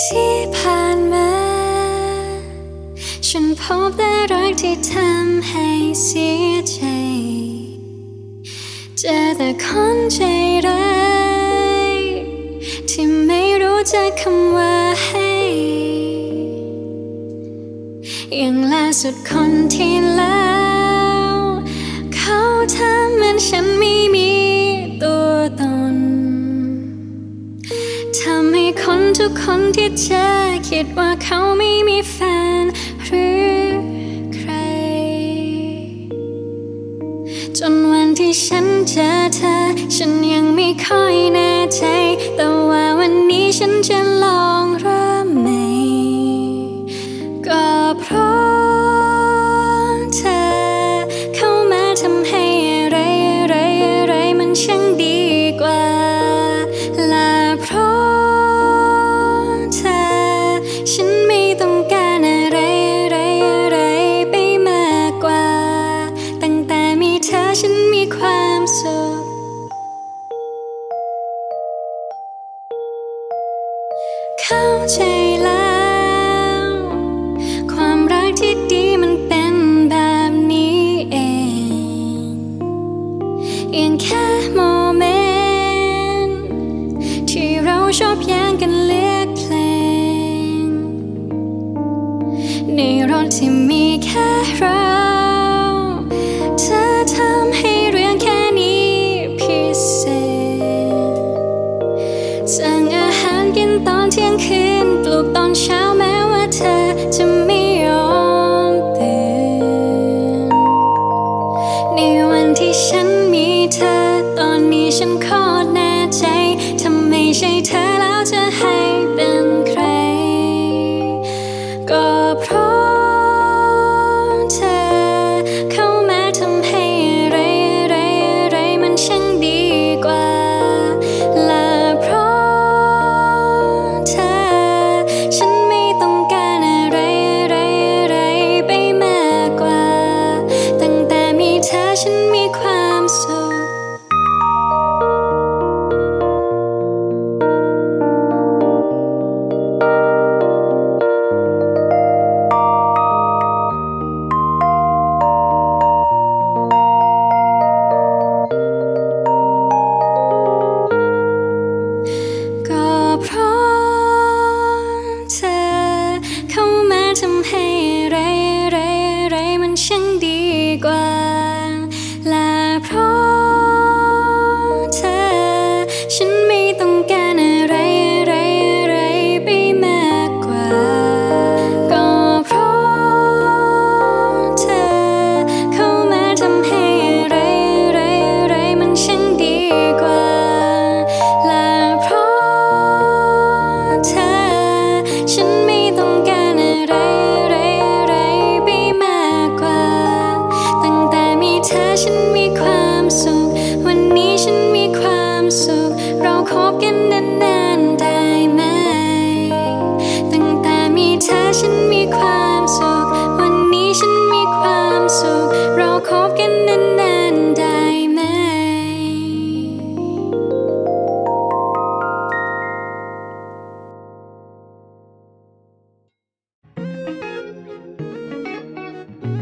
ที่ผ่านมา ฉันพบแต่รักที่ทำให้เสียใจ เจอแต่คนใจร้ายที่ไม่รู้จักคำว่าให้ยังล่าสุดคนที่แล้ว เขาทำเหมือนฉันไม่มีตัวตน ทุกคนที่เจอคิดว่าเขาไม่มีแฟนหรือใคร จนวันที่ฉันเจอเธอ ฉันยังไม่ค่อยแน่ใจ เข้าใจแล้ว ความรักที่ดีมันเป็นแบบนี้เองยงแค่โมเมนต์ที่เราชอบแย่งกันเลือกเพลง ในรถที่มีแค่เราเธอทำให้เรื่องแค่นี้พิเศษจัง ตอนเที่ยงคืน ปลุกตอนเช้าแม้ว่าเธอจะไม่ยอมตื่นในวันที่ฉันมีเธอ ตอนนี้ฉันโคตรแน่ใจทำไมใช่เธอ talking